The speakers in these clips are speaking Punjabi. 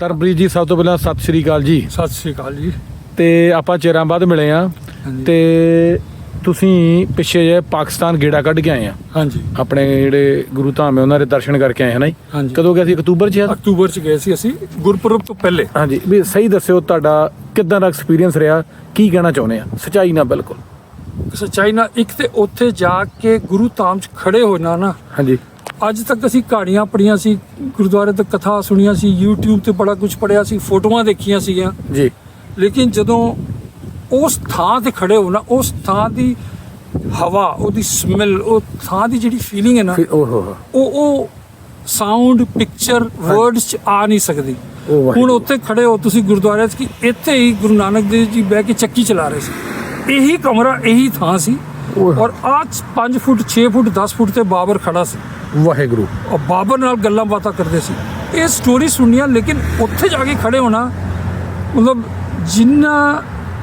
ਤਰਨਪ੍ਰੀਤ ਜੀ ਸਭ ਤੋਂ ਪਹਿਲਾਂ ਸਤਿ ਸ਼੍ਰੀ ਅਕਾਲ ਜੀ। ਸਤਿ ਸ੍ਰੀ ਅਕਾਲ ਜੀ। ਤੇ ਆਪਾਂ ਚਿਰਾਂ ਬਾਅਦ ਮਿਲੇ ਆ। ਹਾਂਜੀ। ਤੇ ਤੁਸੀਂ ਪਿੱਛੇ ਜੇ ਪਾਕਿਸਤਾਨ ਗੇੜਾ ਕੱਢ ਕੇ ਆਏ ਆ। ਹਾਂਜੀ। ਆਪਣੇ ਜਿਹੜੇ ਗੁਰੂ ਧਾਮ ਹੈ ਉਹਨਾਂ ਦੇ ਦਰਸ਼ਨ ਕਰਕੇ ਆਏ ਹੈ ਨਾ ਜੀ? ਹਾਂਜੀ। ਕਦੋਂ ਗਏ ਸੀ? ਅਕਤੂਬਰ 'ਚ ਸ਼ਾਇਦ? ਅਕਤੂਬਰ ਚ ਗਏ ਸੀ ਅਸੀਂ ਗੁਰਪੁਰਬ ਤੋਂ ਪਹਿਲੇ। ਹਾਂਜੀ। ਵੀ ਸਹੀ ਦੱਸਿਓ ਤੁਹਾਡਾ ਕਿੱਦਾਂ ਦਾ ਐਕਸਪੀਰੀਅੰਸ ਰਿਹਾ? ਕੀ ਕਹਿਣਾ ਚਾਹੁੰਦੇ ਆ? ਸਚਾਈ ਨਾਲ ਬਿਲਕੁਲ। ਸੱਚਾਈ ਨਾਲ ਇੱਕ ਤੇ ਉੱਥੇ ਜਾ ਕੇ ਗੁਰੂ ਧਾਮ ਚ ਖੜੇ ਹੋਣਾ ਨਾ ਹਾਂਜੀ। ਅੱਜ ਤੱਕ ਅਸੀਂ ਕਹਾਣੀਆਂ ਪੜੀਆਂ ਸੀ ਗੁਰਦੁਆਰੇ ਤੋਂ ਕਥਾ ਸੁਣੀਆਂ ਸੀ YouTube ਤੇ ਬੜਾ ਕੁਝ ਪੜਿਆ ਸੀ ਫੋਟੋਆਂ ਦੇਖੀਆਂ ਸੀਗੀਆਂ। ਜੀ। ਲੇਕਿਨ ਜਦੋਂ ਉਸ ਥਾਂ ਤੇ ਖੜੇ ਹੋ ਨਾ ਉਸ ਥਾਂ ਦੀ ਹਵਾ ਉਹਦੀ ਸਮੈਲ ਉਹ ਥਾਂ ਦੀ ਜਿਹੜੀ ਫੀਲਿੰਗ ਹੈ ਨਾ ਉਹ ਉਹ ਸਾਊਂਡ ਪਿਕਚਰ ਵਰਡਸ ਚ ਆ ਨਹੀਂ ਸਕਦੀ। ਹੁਣ ਉੱਥੇ ਖੜੇ ਹੋ ਤੁਸੀਂ ਗੁਰਦੁਆਰੇ 'ਚ ਕਿ ਇੱਥੇ ਹੀ ਗੁਰੂ ਨਾਨਕ ਦੇਵ ਜੀ ਬਹਿ ਕੇ ਚੱਕੀ ਚਲਾ ਰਹੇ ਸੀ। ਇਹੀ ਕਮਰਾ ਇਹੀ ਥਾਂ ਸੀ। ਔਰ ਆਜ 5 ਫੁੱਟ 6 ਫੁੱਟ 10 ਫੁੱਟ ਤੇ ਬਾਬਰ ਖੜਾ ਸੀ। ਵਾਹਿਗੁਰੂ। ਔਰ ਬਾਬਰ ਨਾਲ ਗੱਲਾਂ ਬਾਤਾਂ ਕਰਦੇ ਸੀ। ਇਹ ਸਟੋਰੀ ਸੁਣੀਆਂ ਲੇਕਿਨ ਉੱਥੇ ਜਾ ਕੇ ਖੜੇ ਹੋਣਾ ਮਤਲਬ ਜਿੰਨਾ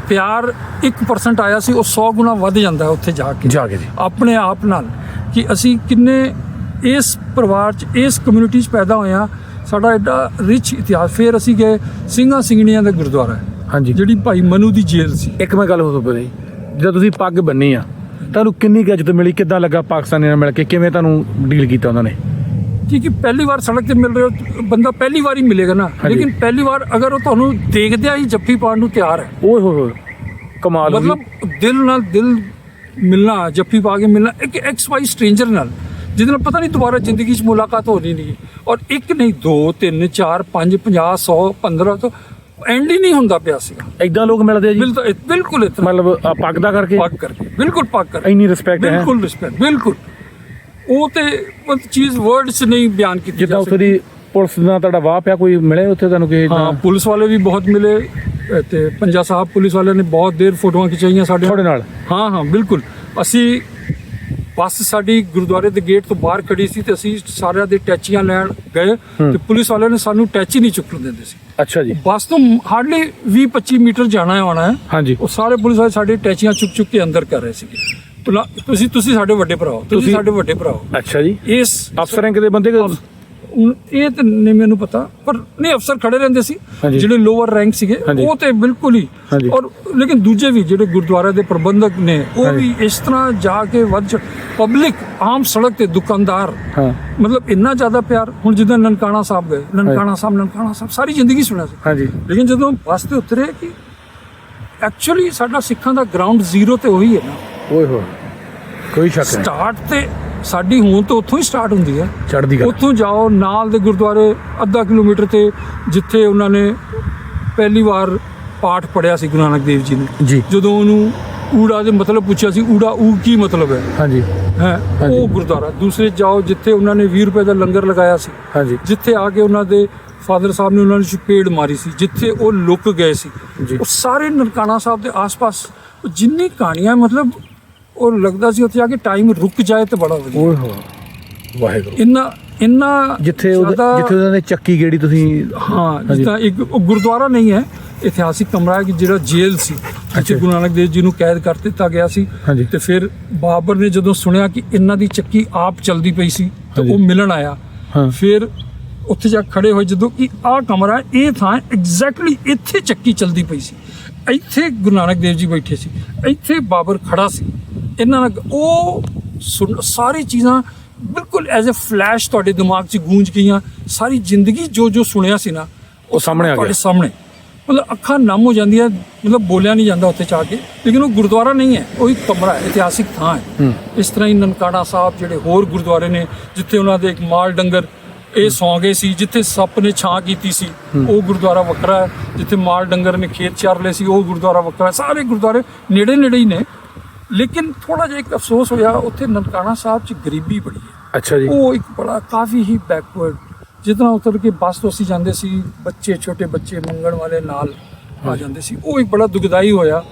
ਪਿਆਰ 1% ਆਇਆ ਸੀ ਉਹ 100 ਗੁਣਾ ਵੱਧ ਜਾਂਦਾ ਉੱਥੇ ਜਾ ਕੇ। ਜਾ ਕੇ ਜੀ। ਆਪਣੇ ਆਪ ਨਾਲ ਕਿ ਅਸੀਂ ਕਿੰਨੇ ਇਸ ਪਰਿਵਾਰ ਚ ਇਸ ਕਮਿਊਨਿਟੀ ਚ ਪੈਦਾ ਹੋਏ ਹਾਂ। ਸਾਡਾ ਐਡਾ ਰਿਚ ਇਤਿਹਾਸ। ਫਿਰ ਅਸੀਂ ਗਏ ਸਿੰਘਾਂ ਸਿੰਘਣੀਆਂ ਦਾ ਗੁਰਦੁਆਰਾ। ਹਾਂਜੀ। ਜਿਹੜੀ ਭਾਈ ਮਨੂ ਦੀ ਜੇਲ੍ਹ ਸੀ। ਇੱਕ ਮੈਂ ਗੱਲ ਹੋ ਪਈ ਜਦੋਂ ਤੁਸੀਂ ਪੱਗ ਬੰਨੀ ਆ ਤੁਹਾਨੂੰ ਕਿੰਨੀ ਕੁ ਇੱਜ਼ਤ ਮਿਲੀ? ਕਿੱਦਾਂ ਲੱਗਾ ਪਾਕਿਸਤਾਨੀਆਂ ਨਾਲ ਮਿਲ ਕੇ? ਕਿਵੇਂ ਤੁਹਾਨੂੰ ਡੀਲ ਕੀਤਾ ਉਹਨਾਂ ਨੇ? ਕਿਉਂਕਿ ਪਹਿਲੀ ਵਾਰ ਸੜਕ ਤੇ ਮਿਲ ਰਹੇ ਹੋ ਬੰਦਾ ਪਹਿਲੀ ਵਾਰ ਹੀ ਮਿਲੇਗਾ ਨਾ। ਹਾਂਜੀ। ਲੇਕਿਨ ਪਹਿਲੀ ਵਾਰ ਅਗਰ ਉਹ ਤੁਹਾਨੂੰ ਦੇਖਦਿਆਂ ਹੀ ਜੱਫੀ ਪਾਉਣ ਨੂੰ ਤਿਆਰ ਹੈ। ਓਏ ਹੋਏ ਹੋਏ ਕਮਾਲ ਹੋ ਗਈ। ਮਤਲਬ ਦਿਲ ਨਾਲ ਦਿਲ ਮਿਲਣਾ ਜੱਫੀ ਪਾ ਕੇ ਮਿਲਣਾ ਇੱਕ ਐਕਸ ਵਾਈ ਸਟ੍ਰੇਂਜਰ ਨਾਲ ਜਿਹਦੇ ਨਾਲ ਪਤਾ ਨਹੀਂ ਦੁਬਾਰਾ ਜ਼ਿੰਦਗੀ 'ਚ ਮੁਲਾਕਾਤ ਹੋਣੀ ਨਹੀਂ। ਔਰ ਇੱਕ ਨਹੀਂ ਦੋ ਤਿੰਨ ਚਾਰ ਪੰਜ 50 100 15 ਤੋਂ ਐਂਡ ਹੀ ਨਹੀਂ ਹੁੰਦਾ ਪਿਆ ਸੀਗਾ। ਏਦਾਂ ਲੋਕ ਮਿਲਦੇ ਆ ਜੀ? ਬਿਲਕੁਲ ਬਿਲਕੁਲ ਇਤਨਾ ਮਤਲਬ ਪੱਗ ਦਾ ਕਰਕੇ? ਪੱਕ ਕਰਕੇ। ਬਿਲਕੁਲ ਪੱਕ ਕਰਕੇ। ਇੰਨੀ ਰਿਸਪੈਕਟ ਹੈ। ਬਿਲਕੁਲ ਰਿਸਪੈਕਟ ਬਿਲਕੁਲ। ਉਹ ਤੇ ਉਹ ਚੀਜ਼ ਵਰਡਸ ਨਹੀਂ ਬਿਆਨ ਕੀਤੀ ਜਿੱਦਾਂ ਜਾ ਉੱਥੇ ਦੀ ਪੁਲਿਸ ਨਾਲ ਤੁਹਾਡਾ ਵਾਹ ਪਿਆ ਕੋਈ ਮਿਲੇ ਉੱਥੇ ਤੁਹਾਨੂੰ ਕਿਸੇ ਹਾਂ ਪੁਲਿਸ ਵਾਲੇ ਵੀ ਬਹੁਤ ਮਿਲੇ ਅ, ਤੇ ਪੰਜਾ ਸਾਹਿਬ ਪੁਲਿਸ ਵਾਲਿਆਂ ਨੇ ਬਹੁਤ ਦੇਰ ਫੋਟੋਆਂ ਖਿਚਾਈਆਂ ਸਾਡੇ ਤੁਹਾਡੇ ਨਾਲ? ਹਾਂ ਹਾਂ ਬਿਲਕੁਲ। ਅਸੀਂ ਬੱਸ ਸਾਡੀ ਗੁਰਦੁਆਰੇ ਦੇ ਗੇਟ ਤੋਂ ਬਾਹਰ ਖੜੀ ਸੀ ਤੇ ਅਸੀਂ ਸਾਰਿਆਂ ਦੇ ਟੈਚੀਆਂ ਲੈਣ ਗਏ ਤੇ ਪੁਲਿਸ ਵਾਲਿਆਂ ਨੇ ਸਾਨੂੰ ਟੈਚੀ ਨਹੀਂ ਚੁੱਕਣ ਦਿੰਦੇ ਸੀ। ਅੱਛਾ ਜੀ। ਬੱਸ ਤੋਂ ਹਾਰਡਲੀ 20 25 ਮੀਟਰ ਜਾਣਾ ਆਉਣਾ ਹੈ। ਹਾਂਜੀ। ਉਹ ਸਾਰੇ ਪੁਲਿਸ ਵਾਲੇ ਸਾਡੇ ਟੈਚੀਆਂ ਚੁੱਕ ਚੁੱਕ ਕੇ ਅੰਦਰ ਕਰ ਰਹੇ ਸੀਗੇ। ਭਲਾ ਤੁਸੀਂ ਤੁਸੀਂ ਸਾਡੇ ਵੱਡੇ ਭਰਾ ਹੋ ਤੁਸੀਂ ਸਾਡੇ ਵੱਡੇ ਭਰਾ ਹੋ। ਅੱਛਾ ਜੀ। ਇਸ ਅਫਸਰ ਰੈਂਕ ਦੇ ਬੰਦੇ ਇਹ ਤਾਂ ਨਹੀਂ ਮੈਨੂੰ ਪਤਾ ਪਰ ਨਹੀਂ ਅਫਸਰ ਖੜੇ ਰਹਿੰਦੇ ਸੀ ਹਾਂਜੀ। ਜਿਹੜੇ ਲੋਅਰ ਰੈਂਕ ਸੀਗੇ ਹਾਂਜੀ। ਉਹ ਤੇ ਬਿਲਕੁਲ ਹੀ ਹਾਂਜੀ। ਔਰ ਲੇਕਿਨ ਦੂਜੇ ਵੀ ਜਿਹੜੇ ਗੁਰਦੁਆਰੇ ਦੇ ਪ੍ਰਬੰਧਕ ਨੇ ਉਹ। ਵੀ ਇਸ ਤਰ੍ਹਾਂ ਜਾ ਕੇ ਵੱਧ ਪਬਲਿਕ ਆਮ ਸੜਕ ਤੇ ਦੁਕਾਨਦਾਰ ਹਾਂ ਮਤਲਬ ਇੰਨਾ ਜ਼ਿਆਦਾ ਪਿਆਰ ਹੁਣ ਜਿੱਦਾਂ ਨਨਕਾਣਾ ਸਾਹਿਬ ਗਏ ਨਨਕਾਣਾ ਸਾਹਿਬ ਨਨਕਾਣਾ ਸਾਹਿਬ ਸਾਰੀ ਜ਼ਿੰਦਗੀ ਸੁਣਿਆ ਸੀ ਹਾਂਜੀ ਲੇਕਿਨ ਜਦੋਂ ਬੱਸ ਤੇ ਉਤਰੇ ਕਿ ਐਕਚੁਅਲੀ ਸਾਡਾ ਸਿੱਖਾਂ ਦਾ ਗਰਾਊਂਡ ਜ਼ੀਰੋ ਤੇ ਉਹੀ ਹੈ ਨਾ ਓਏ ਹੋਏ ਕੋਈ ਸ਼ੱਕ ਨਹੀਂ ਸਟਾਰਟ ਤੇ ਸਾਡੀ ਹੋਂਦ ਤੋਂ ਉੱਥੋਂ ਹੀ ਸਟਾਰਟ ਹੁੰਦੀ ਹੈ। ਚੜ੍ਹਦੀ ਗੱਲ ਉੱਥੋਂ ਜਾਓ ਨਾਲ ਦੇ ਗੁਰਦੁਆਰੇ ਅੱਧਾ ਕਿਲੋਮੀਟਰ ਤੇ ਜਿੱਥੇ ਉਹਨਾਂ ਨੇ ਪਹਿਲੀ ਵਾਰ ਪਾਠ ਪੜਿਆ ਸੀ ਗੁਰੂ ਨਾਨਕ ਦੇਵ ਜੀ ਨੇ। ਜੀ। ਜਦੋਂ ਉਹਨੂੰ ਊੜਾ ਦੇ ਮਤਲਬ ਪੁੱਛਿਆ ਸੀ ਊੜਾ ਊ ਕੀ ਮਤਲਬ ਹੈ? ਹਾਂਜੀ। ਹੈ। ਉਹ ਗੁਰਦੁਆਰਾ। ਦੂਸਰੇ ਜਾਓ ਜਿੱਥੇ ਉਹਨਾਂ ਨੇ 20 ਰੁਪਏ ਦਾ ਲੰਗਰ ਲਗਾਇਆ ਸੀ। ਹਾਂਜੀ। ਜਿੱਥੇ ਆ ਕੇ ਉਹਨਾਂ ਦੇ ਫਾਦਰ ਸਾਹਿਬ ਨੇ ਉਹਨਾਂ ਨੂੰ ਚਪੇੜ ਮਾਰੀ ਸੀ ਜਿੱਥੇ ਉਹ ਲੁਕ ਗਏ ਸੀ। ਉਹ ਸਾਰੇ ਨਨਕਾਣਾ ਸਾਹਿਬ ਦੇ ਆਸ-ਪਾਸ ਉਹ ਜਿੰਨੀ ਕਹਾਣੀਆਂ ਮਤਲਬ ਉਹ ਲੱਗਦਾ ਸੀ ਉੱਥੇ ਆ ਕੇ ਟਾਈਮ ਰੁਕ ਜਾਏ ਤੇ ਬੜਾ ਵਧੀਆ ਓਏ ਹੋਏ ਵਾਹਿਗੁਰੂ ਇੰਨਾ ਇੰਨਾ ਜਿੱਥੇ ਉਹਦੇ- ਜ਼ਿਆਦਾ- ਜਿੱਥੇ ਉਹਨਾਂ ਨੇ ਚੱਕੀ ਗੇੜੀ ਤੁਸੀਂ ਹਾਂ ਹਾਂਜੀ। ਜਿੱਦਾਂ ਇੱਕ ਉਹ ਗੁਰਦੁਆਰਾ ਨਹੀਂ ਹੈ ਇਤਿਹਾਸਿਕ ਕਮਰਾ ਹੈ ਕਿ ਜਿਹੜਾ ਜੇਲ੍ਹ ਸੀ ਜਿੱਥੇ। ਗੁਰੂ ਨਾਨਕ ਦੇਵ ਜੀ ਨੂੰ ਕੈਦ ਕਰ ਦਿੱਤਾ ਗਿਆ ਸੀ ਹਾਂਜੀ। ਤੇ ਫਿਰ ਬਾਬਰ ਨੇ ਜਦੋਂ ਸੁਣਿਆ ਕਿ ਇਹਨਾਂ ਦੀ ਚੱਕੀ ਆਪ ਚਲਦੀ ਪਈ ਸੀ ਤਾਂ ਹਾਂਜੀ। ਉਹ ਮਿਲਣ ਆਇਆ ਹਾਂ। ਫਿਰ ਉੱਥੇ ਜਾ ਕੇ ਖੜੇ ਹੋਏ ਜਦੋਂ ਕਿ ਆਹ ਕਮਰਾ ਇਹ ਥਾਂ ਐਗਜ਼ੈਕਟਲੀ ਇੱਥੇ ਚੱਕੀ ਚਲਦੀ ਪਈ ਸੀ ਇੱਥੇ ਗੁਰੂ ਨਾਨਕ ਦੇਵ ਜੀ ਬੈਠੇ ਸੀ ਇੱਥੇ ਬਾਬਰ ਖੜਾ ਸੀ ਇਹਨਾਂ ਨਾਲ ਉਹ ਸਾਰੀ ਚੀਜ਼ਾਂ ਬਿਲਕੁਲ ਐਜ਼ ਅ ਫਲੈਸ਼ ਤੁਹਾਡੇ ਦਿਮਾਗ 'ਚ ਗੂੰਜ ਗਈਆਂ। ਸਾਰੀ ਜ਼ਿੰਦਗੀ ਜੋ ਜੋ ਸੁਣਿਆ ਸੀ ਨਾ ਉਹ ਸਾਹਮਣੇ ਆ ਤੁਹਾਡੇ ਗਿਆ। ਸਾਹਮਣੇ। ਮਤਲਬ ਅੱਖਾਂ ਨਮ ਹੋ ਜਾਂਦੀਆਂ ਮਤਲਬ ਬੋਲਿਆ ਨਹੀਂ ਜਾਂਦਾ ਉੱਥੇ ਜਾ ਕੇ। ਲੇਕਿਨ ਉਹ ਗੁਰਦੁਆਰਾ ਨਹੀਂ ਹੈ ਉਹ ਇੱਕ ਕਮਰਾ ਹੈ ਇਤਿਹਾਸਿਕ ਥਾਂ ਹੈ। ਇਸ ਤਰ੍ਹਾਂ ਹੀ ਨਨਕਾਣਾ ਸਾਹਿਬ ਜਿਹੜੇ ਹੋਰ ਗੁਰਦੁਆਰੇ ਨੇ ਜਿੱਥੇ ਉਹਨਾਂ ਦੇ ਇੱਕ ਮਾਲ ਡੰਗਰ ਇਹ ਸੌਂ ਗਏ ਸੀ ਜਿੱਥੇ ਸੱਪ ਨੇ ਛਾਂ ਕੀਤੀ ਸੀ ਉਹ ਗੁਰਦੁਆਰਾ ਵੱਖਰਾ ਹੈ ਜਿੱਥੇ ਮਾਲ ਡੰਗਰ ਨੇ ਖੇਤ ਚਾਰ ਲਏ ਸੀ ਉਹ ਗੁਰਦੁਆਰਾ ਵੱਖਰਾ ਸਾਰੇ ਗੁਰਦੁਆਰੇ ਨੇੜੇ ਨੇੜੇ ਹੀ ਨੇ ਲੇਕਿਨ ਥੋੜਾ ਜਿਹਾ ਇੱਕ ਅਫਸੋਸ ਹੋਇਆ ਉੱਥੇ ਨਨਕਾਣਾ ਸਾਹਿਬ 'ਚ ਗਰੀਬੀ ਬੜੀ ਹੈ। ਅੱਛਾ ਜੀ। ਉਹ ਇੱਕ ਬੜਾ ਕਾਫੀ ਹੀ ਬੈਕਵਰਡ ਜਿੱਦਾਂ ਉਤਰ ਕੇ ਬੱਸ ਤੋਂ ਅਸੀਂ ਜਾਂਦੇ ਸੀ ਬੱਚੇ ਛੋਟੇ ਬੱਚੇ ਮੰਗਣ ਵਾਲੇ ਨਾਲ ਆ ਜਾਂਦੇ ਸੀ। ਉਹ ਇੱਕ ਬੜਾ ਦੁਖਦਾਈ ਹੋਇਆ।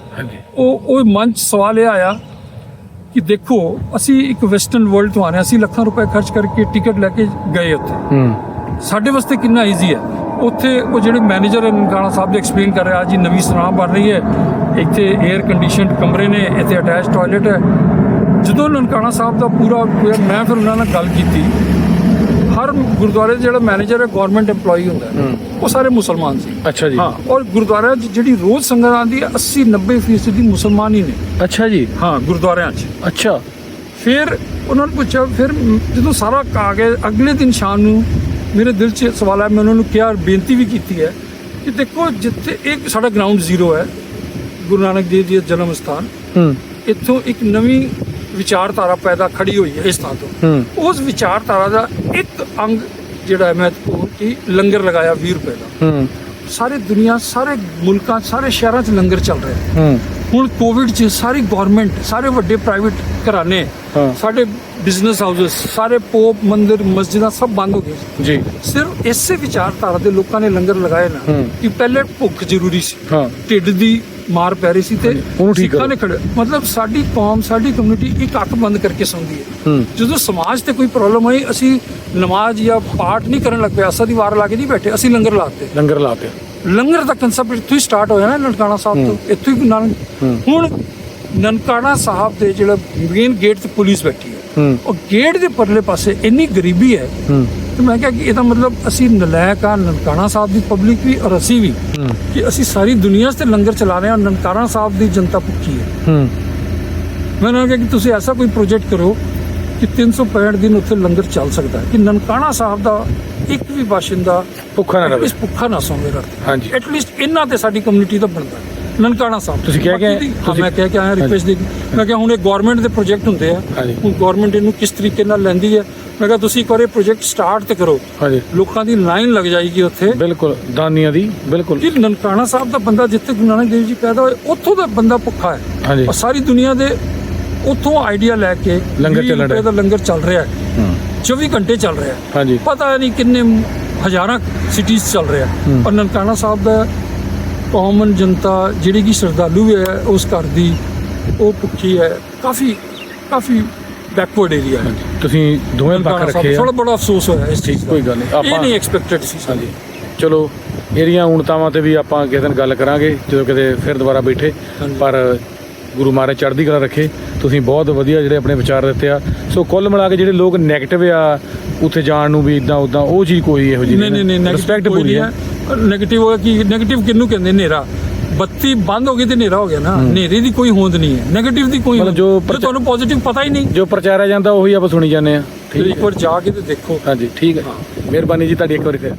ਉਹ ਉਹ ਮਨ 'ਚ ਸਵਾਲ ਇਹ ਆਇਆ ਕਿ ਦੇਖੋ ਅਸੀਂ ਇੱਕ ਵੈਸਟਰਨ ਵਰਲਡ ਤੋਂ ਆ ਰਹੇ ਹਾਂ ਅਸੀਂ ਲੱਖਾਂ ਰੁਪਏ ਖਰਚ ਕਰਕੇ ਟਿਕਟ ਲੈ ਕੇ ਗਏ ਉੱਥੇ। ਸਾਡੇ ਵਾਸਤੇ ਕਿੰਨਾ ਈਜ਼ੀ ਹੈ। ਉੱਥੇ ਉਹ ਜਿਹੜੇ ਮੈਨੇਜਰ ਨਨਕਾਣਾ ਸਾਹਿਬ ਦੇ ਐਕਸਪਲੇਨ ਕਰ ਰਿਹਾ ਜੀ ਨਵੀਂ ਸਰਾਂ ਬਣ ਰਹੀ ਹੈ ਇੱਥੇ 에ਅਰ ਕੰਡੀਸ਼ਨਡ ਕਮਰੇ ਨੇ ਇੱਥੇ ਅਟੈਚ ਟਾਇਲਟ ਹੈ। ਜਦੋਂ ਨਨਕਾਣਾ ਸਾਹਿਬ ਦਾ ਪੂਰਾ ਮੈਂ ਫਿਰ ਉਹਨਾਂ ਨਾਲ ਗੱਲ ਕੀਤੀ। ਹਰ ਗੁਰਦੁਆਰੇ ਦਾ ਜਿਹੜਾ ਮੈਨੇਜਰ ਹੈ ਗਵਰਨਮੈਂਟ EMPLOYE ਹੁੰਦਾ ਉਹ ਸਾਰੇ ਮੁਸਲਮਾਨ ਸੀ। ਅੱਛਾ ਜੀ। ਹਾਂ ਔਰ ਗੁਰਦੁਆਰਿਆਂ 'ਚ ਜਿਹੜੀ ਰੋਜ਼ ਸੰਗਤ ਆਉਂਦੀ ਹੈ 80 90% ਫੀਸਦੀ ਮੁਸਲਮਾਨ ਹੀ ਨੇ। ਅੱਛਾ ਜੀ। ਹਾਂ ਗੁਰਦੁਆਰਿਆਂ 'ਚ। ਅੱਛਾ। ਫਿਰ ਉਹਨਾਂ ਨੂੰ ਪੁੱਛਿਆ ਫਿਰ ਜਦੋਂ ਸਾਰਾ ਆ ਗਏ ਅਗਲੇ ਦਿਨ ਸ਼ਾਮ ਨੂੰ ਮੇਰੇ ਦਿਲ 'ਚ ਸਵਾਲ ਆਇਆ ਮੈਂ ਉਹਨਾਂ ਨੂੰ ਕਿਹਾ ਬੇਨਤੀ ਵੀ ਕੀਤੀ ਹੈ ਕਿ ਦੇਖੋ ਜਿੱਥੇ ਇੱਕ ਸਾਡਾ ਗਰਾਊਂਡ ਜ਼ੀਰੋ ਹੈ ਗੁਰੂ ਨਾਨਕ ਦੇਵ ਜੀ ਦਾ ਜਨਮ ਸਥਾਨ। ਹੂੰ। ਇੱਥੋਂ ਇੱਕ ਨਵੀਂ ਵਿਚਾਰਧਾਰਾ ਪੈਦਾ ਖੜੀ ਹੋਈ ਹੈ ਇਸ ਥਾਂ ਤੋਂ। ਉਸ ਵਿਚਾਰਧਾਰਾ ਦਾ ਇੱਕ ਅੰਗ ਜਿਹੜਾ ਹੈ ਮਹੱਤਵਪੂਰਨ ਕਿ ਲੰਗਰ ਲਗਾਇਆ 20 ਰੁਪਏ ਦਾ। ਹੂੰ। ਸਾਰੇ ਦੁਨੀਆ ਸਾਰੇ ਮੁਲਕਾਂ ਸਾਰੇ ਸ਼ਹਿਰਾਂ 'ਚ ਲੰਗਰ ਚੱਲ ਰਿਹਾ ਹੈ। ਹੁਣ ਕੋਵਿਡ 'ਚ ਸਾਰੀ ਗਵਰਨਮੈਂਟ ਸਾਰੇ ਵੱਡੇ ਪ੍ਰਾਈਵੇਟ ਘਰਾਣੇ। ਸਾਡੇ ਬਿਜ਼ਨਸ ਹਾਊਸਸ ਸਾਰੇ ਪੋਪ ਮੰਦਿਰ ਮਸਜਿਦਾਂ ਸਭ ਬੰਦ ਹੋ ਗਏ। ਜੀ। ਸਿਰਫ ਇਸੇ ਵਿਚਾਰਧਾਰਾ ਦੇ ਲੋਕਾਂ ਨੇ ਲੰਗਰ ਲਗਾਏ ਨਾ। ਕਿ ਪਹਿਲੇ ਭੁੱਖ ਜ਼ਰੂਰੀ ਸੀ। ਹਾਂ। ਢਿੱਡ ਦੀ ਮਾਰ ਪੈ ਰਹੀ ਸੀ ਤੇ ਉਹਨੂੰ ਠੀਕ ਸਿੱਖਾਂ। ਨੇ ਖੜੇ ਮਤਲਬ ਸਾਡੀ ਕੌਮ ਸਾਡੀ ਕਮਿਊਨਿਟੀ ਇੱਕ ਅੱਖ ਬੰਦ ਕਰਕੇ ਸੌਂਦੀ ਹੈ। ਜਦੋਂ ਸਮਾਜ ਤੇ ਕੋਈ ਪ੍ਰੋਬਲਮ ਹੋਈ ਅਸੀਂ ਨਮਾਜ਼ ਜਾਂ ਪਾਠ ਨਹੀਂ ਕਰਨ ਲੱਗ ਪਏ ਅਸਾਂ ਦੀ ਵਾਰ ਲਾ ਕੇ ਨਹੀਂ ਬੈਠੇ ਅਸੀਂ ਲੰਗਰ ਲਾਤੇ ਲੰਗਰ ਲਾਤੇ ਲੰਗਰ ਦਾ ਕਨਸੈਪਟ ਇੱਥੋਂ ਹੀ ਸਟਾਰਟ ਹੋਇਆ ਨਾ ਨਨਕਾਣਾ ਸਾਹਿਬ ਤੋਂ। ਇੱਥੋਂ ਹੀ ਨਾਨਕ ਹੁਣ ਨਨਕਾਣਾ ਸਾਹਿਬ ਦੇ ਜਿਹੜਾ ਮੇਨ ਗੇਟ ਤੇ ਪੁਲਿਸ ਬੈਠੀ ਹੈ। ਉਹ ਗੇਟ ਦੇ ਪਰਲੇ ਪਾਸੇ ਇੰਨੀ ਗਰੀਬੀ ਹੂੰ। ਤੇ ਮੈਂ ਕਿਹਾ ਕਿ ਇਹਦਾ ਮਤਲਬ ਅਸੀਂ ਨਲਾਇਕ ਆ ਨਨਕਾਣਾ ਸਾਹਿਬ ਦੀ ਪਬਲਿਕ ਵੀ ਔਰ ਅਸੀਂ ਵੀ ਕਿ ਅਸੀਂ ਸਾਰੀ ਦੁਨੀਆ 'ਤੇ ਲੰਗਰ ਚਲਾ ਰਹੇ ਹਾਂ ਨਨਕਾਣਾ ਸਾਹਿਬ ਦੀ ਜਨਤਾ ਭੁੱਖੀ ਹੈ। ਹੂੰ। ਮੈਂ ਉਹਨਾਂ ਕਿਹਾ ਕਿ ਤੁਸੀਂ ਐਸਾ ਕੋਈ ਪ੍ਰੋਜੈਕਟ ਕਰੋ ਕਿ 365 ਦਿਨ ਉੱਥੇ ਲੰਗਰ ਚੱਲ ਸਕਦਾ ਹੈ ਕਿ ਨਨਕਾਣਾ ਸਾਹਿਬ ਦਾ ਇੱਕ ਵੀ ਬਾਸ਼ਿੰਦਾ ਭੁੱਖਾ ਨਾ ਰਵੇ ਇਸ ਭੁੱਖਾ ਨਾ ਸੌਂਵੇ ਰਾਤ ਹਾਂਜੀ। ਐਟਲੀਸਟ ਇਹਨਾਂ ਤੇ ਸਾਡੀ ਕਮਿਊਨਿਟੀ ਦਾ ਬਣਦਾ। ਨਨਕਾਣਾ ਸਾਹਿਬ। ਤੁਸੀਂ ਕਹਿ ਕੇ ਹਾਂ ਮੈਂ ਕਹਿ ਕੇ ਆਇਆ ਰਿਕੁਐਸਟ ਦੇ ਮੈਂ ਕਿਹਾ ਹੁਣ ਇਹ ਗਵਰਨਮੈਂਟ ਦੇ ਪ੍ਰੋਜੈਕਟ ਹੁੰਦੇ ਆ। ਹੁਣ ਗਵਰਨਮੈਂਟ ਇਹਨੂੰ ਕਿਸ ਤਰੀਕੇ ਨਾਲ ਲੈਂਦੀ ਹੈ? ਮੈਂ ਕਿਹਾ ਤੁਸੀਂ ਇੱਕ ਵਾਰ ਪ੍ਰੋਜੈਕਟ ਸਟਾਰਟ ਤੇ ਕਰੋ। ਹਾਂਜੀ। ਲੋਕਾਂ ਦੀ ਲਾਈਨ ਲੱਗ ਜਾਏਗੀ ਉੱਥੇ। ਬਿਲਕੁਲ ਦਾਨੀਆਂ ਦੀ ਬਿਲਕੁਲ। ਕਿ ਨਨਕਾਣਾ ਸਾਹਿਬ ਦਾ ਬੰਦਾ ਜਿੱਥੇ ਗੁਰੂ ਨਾਨਕ ਦੇਵ ਜੀ ਪੈਦਾ ਹੋਏ ਉੱਥੋਂ ਦਾ ਬੰਦਾ ਭੁੱਖਾ ਹੈ। ਹਾਂਜੀ। ਔਰ ਸਾਰੀ ਦੁਨੀਆ ਦੇ ਉੱਥੋਂ ਆਈਡੀਆ ਲੈ ਕੇ ਲੰਗਰ 20 ਚੱਲਣ ਰੁਪਏ। ਦਾ ਲੰਗਰ ਚੱਲ ਰਿਹਾ ਹੈ। ਹੂੰ। 24 ਘੰਟੇ ਚੱਲ ਰਿਹਾ ਹੈ। ਹਾਂਜੀ। ਪਤਾ ਨਹੀਂ ਕਿੰਨੇ ਹਜ਼ਾਰਾਂ ਸਿਟੀਜ਼ ਚੱਲ ਰਿਹਾ ਔਰ ਨਨਕਾਣਾ ਸਾਹਿਬ ਦਾ ਕਾਮਨ ਜਨਤਾ ਜਿਹੜੀ ਕਿ ਸ਼ਰਧਾਲੂ ਹੈ ਉਸ ਘਰ ਦੀ ਉਹ ਭੁੱਖੀ ਹੈ। ਕਾਫੀ ਕਾਫੀ ਬੈਕਵਰਡ ਏਰੀਆ ਹੈ। ਤੁਸੀਂ ਦੋਵੇਂ ਪੱਖ ਰੱਖੇ ਆ। ਥੋੜਾ ਬੜਾ ਅਫਸੋਸ ਹੋਇਆ ਇਸ ਚੀਜ਼ ਕੋਈ ਗੱਲ ਨਹੀਂ, ਇਹ ਨਹੀਂ ਐਕਸਪੈਕਟਡ ਸੀ ਹਾਂਜੀ। ਚਲੋ ਇਹਦੀਆਂ ਉਣਤਾਵਾਂ ਤੇ ਵੀ ਆਪਾਂ ਕਿਸੇ ਦਿਨ ਗੱਲ ਕਰਾਂਗੇ ਜਦੋਂ ਕਿਤੇ ਫਿਰ ਦੁਬਾਰਾ ਬੈਠੇ। ਪਰ ਗੁਰੂ ਮਹਾਰਾਜ ਚੜ੍ਹਦੀ ਕਲਾ ਰੱਖੇ। ਤੁਸੀਂ ਬਹੁਤ ਵਧੀਆ ਜਿਹੜੇ ਆਪਣੇ ਵਿਚਾਰ ਦਿੱਤੇ ਆ। ਸੋ ਕੁੱਲ ਮਿਲਾ ਕੇ ਜਿਹੜੇ ਲੋਕ ਨੈਗੇਟਿਵ ਆ ਉੱਥੇ ਜਾਣ ਨੂੰ ਵੀ ਇਦਾਂ ਉਦਾਂ ਉਹ ਚੀਜ਼ ਕੋਈ ਇਹੋ ਜਿਹੀ ਨਹੀਂ ਨਹੀਂ ਨਹੀਂ ਰਿਸਪੈਕਟ ਪੂਰੀ ਹੈ। ਨੈਗੇਟਿਵ ਹੋਇਆ ਕਿ ਨੈਗੇਟਿਵ ਕਿੰਨੂੰ ਕਹਿੰਦੇ ਨੇਰਾ ਬੱਤੀ ਬੰਦ ਹੋ ਗਈ ਤੇ ਹਨੇਰਾ ਹੋ ਗਿਆ ਨਾ। ਹਨੇਰੇ ਦੀ ਕੋਈ ਹੋਂਦ ਨਹੀਂ ਹੈ। 네ਗੇਟਿਵ ਦੀ ਕੋਈ ਮਤਲਬ ਜੋ ਪ੍ਰਚਾ- ਤੁਹਾਨੂੰ ਪੋਜ਼ਿਟਿਵ ਪਤਾ ਹੀ ਨਹੀਂ। ਜੋ ਪ੍ਰਚਾਰਿਆ ਜਾਂਦਾ ਉਹੀ ਆਪਾਂ ਸੁਣੀ ਜਾਂਦੇ ਆ ਠੀਕ ਇੱਕ ਵਾਰ ਜਾ ਕੇ ਤੇ ਦੇਖੋ। ਹਾਂਜੀ ਠੀਕ ਹੈ। ਮਿਹਰਬਾਨੀ ਜੀ ਤੁਹਾਡੀ ਇੱਕ ਵਾਰੀ ਫਿਰ।